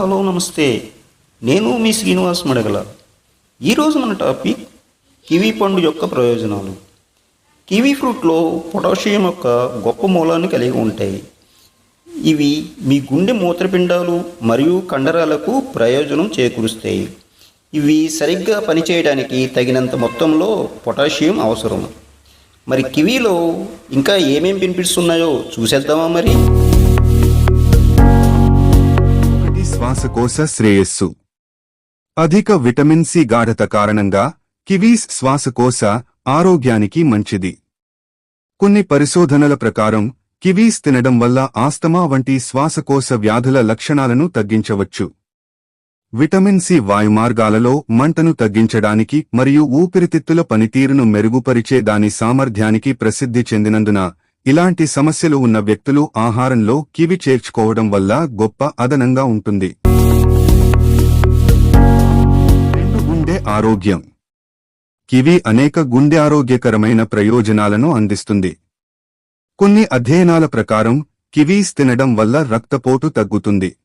Hello నమస్తే. నేను మీ శ్రీనివాస్ మడగల. ఈరోజు మన టాపిక్ కివీ పండు యొక్క ప్రయోజనాలు. కివీ ఫ్రూట్లో పొటాషియం యొక్క గొప్ప మూలాన్ని కలిగి ఉంటాయి. ఇవి మీ గుండె మూత్రపిండాలు మరియు కండరాలకు ప్రయోజనం చేకూరుస్తాయి. ఇవి సరిగ్గా పనిచేయడానికి తగినంత మొత్తంలో పొటాషియం అవసరం. మరి కివీలో ఇంకా ఏమేం బెనిఫిట్స్ ఉన్నాయో చూసేద్దామా మరి? శ్వాసకోశ శ్రేయస్సు. అధిక విటమిన్ సి గాఢత కారణంగా కివీస్ శ్వాసకోశ ఆరోగ్యానికి మంచిది. కొన్ని పరిశోధనల ప్రకారం కివీస్ తినడం వల్ల ఆస్తమా వంటి శ్వాసకోశ వ్యాధుల లక్షణాలను తగ్గించవచ్చు. విటమిన్ సి వాయుమార్గాలలో మంటను తగ్గించడానికి మరియు ఊపిరితిత్తుల పనితీరును మెరుగుపరిచే దాని సామర్థ్యానికి ప్రసిద్ధి చెందినందున ఇలాంటి సమస్యలు ఉన్న వ్యక్తులు ఆహారంలో కివి చేర్చుకోవడం వల్ల గొప్ప అదనంగా ఉంటుంది. గుండె ఆరోగ్యం. కివి అనేక గుండె ఆరోగ్యకరమైన ప్రయోజనాలను అందిస్తుంది. కొన్ని అధ్యయనాల ప్రకారం కివీస్ తినడం వల్ల రక్తపోటు తగ్గుతుంది.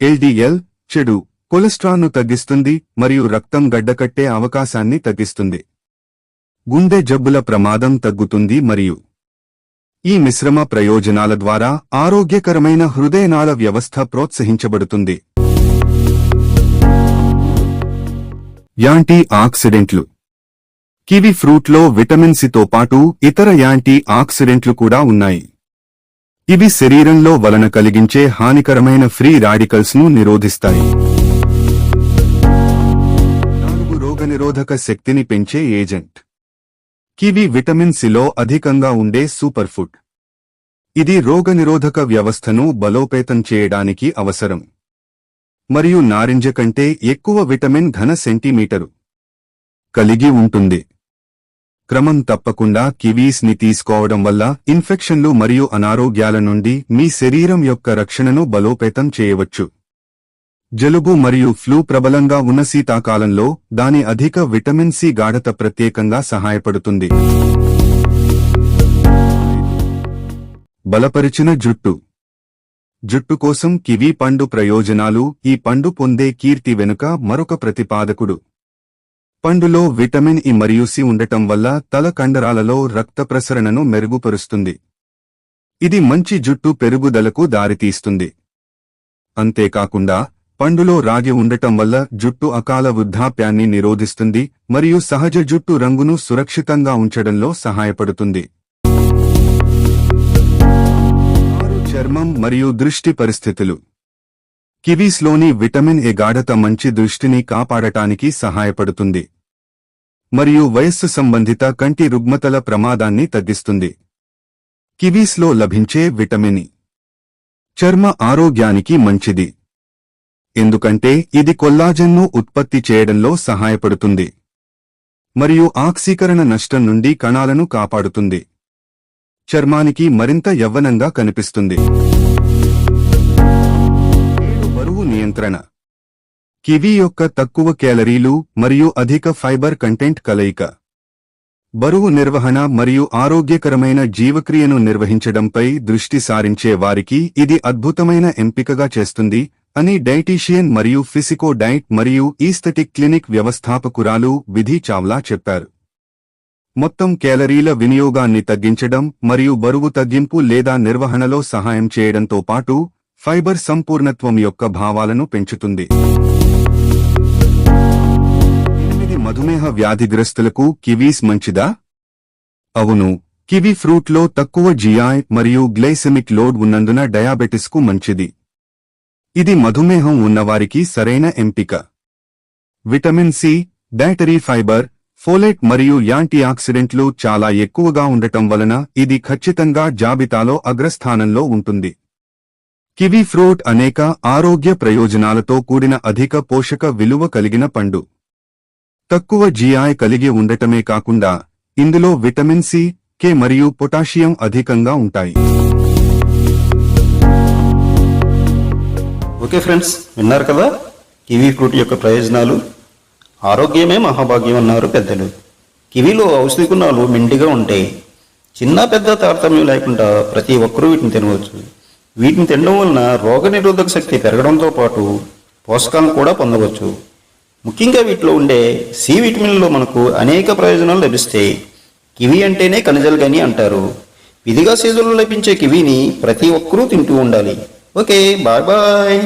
ఎల్డిఎల్ చెడు కొలెస్ట్రాల్ను తగ్గిస్తుంది మరియు రక్తం గడ్డకట్టే అవకాశాన్ని తగ్గిస్తుంది. గుండె జబ్బుల ప్రమాదం తగ్గుతుంది మరియు ఈ మిశ్రమ ప్రయోజనాల ద్వారా ఆరోగ్యకరమైన హృదయనాళ వ్యవస్థ ప్రోత్సహించబడుతుంది. యాంటీ ఆక్సిడెంట్లు. కివి ఫ్రూట్లో విటమిన్ సితో పాటు ఇతర యాంటీ ఆక్సిడెంట్లు కూడా ఉన్నాయి. ఇవి శరీరంలో వలన కలిగించే హానికరమైన ఫ్రీ రాడికల్స్ను నిరోధిస్తాయి. నాలుగు రోగనిరోధక శక్తిని పెంచే ఏజెంట్. కివి విటమిన్ సిలో అధికంగా ఉండే సూపర్ ఫుడ్ ఇది రోగనిరోధక వ్యవస్థను బలోపేతం చేయడానికి అవసరం. మరియు నారింజ కంటే ఎక్కువ విటమిన్ ఘన సెంటీమీటరు కలిగి ఉంటుంది. క్రమం తప్పకుండా కివీస్ని తీసుకోవడం వల్ల ఇన్ఫెక్షన్లు మరియు అనారోగ్యాల నుండి మీ శరీరం యొక్క రక్షణను బలోపేతం చేయవచ్చు. జలుబు మరియు ఫ్లూ ప్రబలంగా ఉన్న శీతాకాలంలో దాని అధిక విటమిన్ సి గాఢత ప్రత్యేకంగా సహాయపడుతుంది. బలపరిచిన జుట్టు. జుట్టు కోసం కివీ పండు ప్రయోజనాలు ఈ పండు పొందే కీర్తి వెనుక మరొక ప్రతిపాదకుడు. పండులో విటమిన్ ఇ మరియు సి ఉండటం వల్ల తల కండరాలలో రక్త ప్రసరణను మెరుగుపరుస్తుంది. ఇది మంచి జుట్టు పెరుగుదలకు దారితీస్తుంది. అంతేకాకుండా పండులో రాగి ఉండటం వల్ల జుట్టు అకాల వృద్ధాప్యాన్ని నిరోధిస్తుంది మరియు సహజ జుట్టు రంగును సురక్షితంగా ఉంచడంలో సహాయపడుతుంది. చర్మం మరియు దృష్టి పరిస్థితులు. కివీస్లోని విటమిన్ ఏ గాఢత మంచి దృష్టిని కాపాడటానికి సహాయపడుతుంది. మరియు వయస్సు సంబంధిత కంటి రుగ్మతల ప్రమాదాన్ని తగ్గిస్తుంది. కివీస్లో లభించే విటమిన్ చర్మ ఆరోగ్యానికి మంచిది. ఎందుకంటే ఇది కొల్లాజెన్ను ఉత్పత్తి చేయడంలో సహాయపడుతుంది. మరియు ఆక్సీకరణ నష్టం నుండి కణాలను కాపాడుతుంది. చర్మానికి మరింత యవ్వనంగా కనిపిస్తుంది. బరువు నియంత్రణ. కివీ యొక్క తక్కువ క్యాలరీలు మరియు అధిక ఫైబర్ కంటెంట్ కలయిక. బరువు నిర్వహణ మరియు ఆరోగ్యకరమైన జీవక్రియను నిర్వహించడంపై దృష్టి సారించే వారికి ఇది అద్భుతమైన ఎంపికగా చేస్తుంది అని డైటీషియన్ మరియు ఫిసికో డైట్ మరియు ఈస్థెటిక్ క్లినిక్ వ్యవస్థాపకురాలు విధి చావ్లా చెప్పారు. మొత్తం క్యాలరీల వినియోగాన్ని తగ్గించడం మరియు బరువు తగ్గింపు లేదా నిర్వహణలో సహాయం చేయడంతో పాటు ఫైబర్ సంపూర్ణత్వం యొక్క భావాలను పెంచుతుంది. ఎనిమిది మధుమేహ వ్యాధిగ్రస్తులకు కివీస్ మంచిదా? అవును కివి ఫ్రూట్లో తక్కువ జియాయ్ మరియు గ్లైసెమిక్ లోడ్ ఉన్నందున డయాబెటిస్కు మంచిది. ఇది మధుమేహం ఉన్నవారికి సరైన ఎంపిక. Vitamin C dietary fibre folate మరియు యాంటీఆక్సిడెంట్లు చాలా ఎక్కువగా ఉండటం వలన ఇది ఖచ్చితంగా జాబితాలో అగ్రస్థానంలో ఉంటుంది. కివీ ఫ్రూట్ అనేక ఆరోగ్య ప్రయోజనాలతో కూడిన అధిక పోషక విలువ కలిగిన పండు. తక్కువ జీఐ కలిగి ఉండటమే కాకుండా ఇందులో విటమిన్ సి కే మరియు పొటాషియం అధికంగా ఉంటాయి. ఓకే ఫ్రెండ్స్ విన్నారు కదా? కివీ ఫ్రూట్ యొక్క ప్రయోజనాలు? ఆరోగ్యమే మహాభాగ్యం అన్నారు పెద్దలు. కివీలో ఔషధ గుణాలు మిండిగా ఉంటాయి చిన్న పెద్ద తారతమ్యం లేకుండా ప్రతి ఒక్కరూ వీటిని తినవచ్చు. వీటిని తినడం వలన రోగనిరోధక శక్తి పెరగడంతో పాటు పోషకాలను కూడా పొందవచ్చు. ముఖ్యంగా వీటిలో ఉండే సి విటమిన్లో మనకు అనేక ప్రయోజనాలు లభిస్తాయి కివి అంటేనే ఖనిజాలు గని అంటారు. విధిగా సీజన్లో లభించే కివీని ప్రతి ఒక్కరూ తింటూ ఉండాలి. với kia bởi bơi.